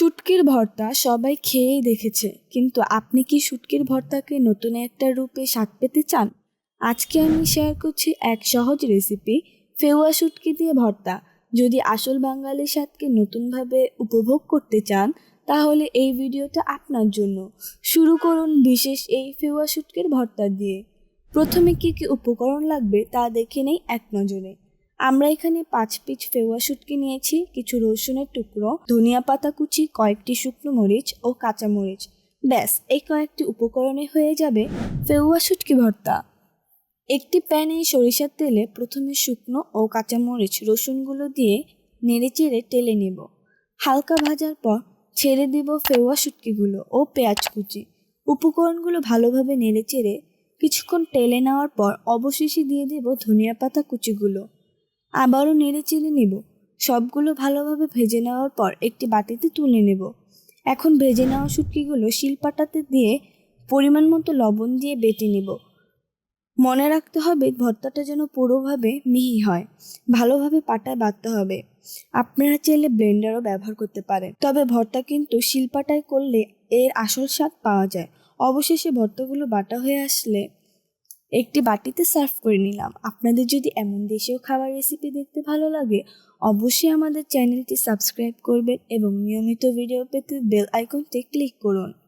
শুটকির ভর্তা সবাই খেয়েই দেখেছে। কিন্তু আপনি কি শুটকির ভর্তাকে নতুন একটা রূপে স্বাদ পেতে চান? আজকে আমি শেয়ার করছি এক সহজ রেসিপি ফেওয়া শুটকি দিয়ে ভর্তা। যদি আসল বাঙালি স্বাদকে নতুনভাবে উপভোগ করতে চান, তাহলে এই ভিডিওটা আপনার জন্য। শুরু করুন বিশেষ এই ফেওয়া শুটকির ভর্তা দিয়ে। প্রথমে কি কি উপকরণ লাগবে তা দেখে নেই এক নজরে। আমরা এখানে পাঁচ পিচ ফেওয়া শুটকি নিয়েছি, কিছু রসুনের টুকরো, ধনিয়া পাতা কুচি, কয়েকটি শুকনো মরিচ ও কাঁচা মরিচ। ব্যাস, এই কয়েকটি উপকরণে হয়ে যাবে ফেওয়া শুটকি ভর্তা। একটি প্যানে সরিষার তেলে প্রথমে শুকনো ও কাঁচা মরিচ রসুনগুলো দিয়ে নেড়েচেড়ে টেলে নেব। হালকা ভাজার পর ছেড়ে দেব ফেওয়া শুটকিগুলো ও পেঁয়াজ কুচি। উপকরণগুলো ভালোভাবে নেড়েচেড়ে কিছুক্ষণ টেলে নেওয়ার পর অবশেষে দিয়ে দেব ধনিয়া পাতা কুচিগুলো। আবারও নেড়ে চেড়ে নেব। সবগুলো ভালোভাবে ভেজে নেওয়ার পর একটি বাটিতে তুলে নেব। এখন ভেজে নেওয়া শুটকিগুলো শিলপাটাতে দিয়ে পরিমাণ মতো লবণ দিয়ে বেটে নেব। মনে রাখতে হবে ভর্তাটা যেন পুরোভাবে মিহি হয়। ভালোভাবে পাটায় বাঁধতে হবে। আপনারা চাইলে ব্লেন্ডারও ব্যবহার করতে পারেন। তবে ভর্তা কিন্তু শিলপাটায় করলে এর আসল স্বাদ পাওয়া যায়। অবশেষে ভর্তাগুলো বাটা হয়ে আসলে একটি বাটিতে সার্ভ করে নিলাম। আপনাদের যদি এমন দেশীয় খাবার রেসিপি দেখতে ভালো লাগে, অবশ্যই আমাদের চ্যানেলটি সাবস্ক্রাইব করবেন এবং নিয়মিত ভিডিও পেতে বেল আইকনটি ক্লিক করুন।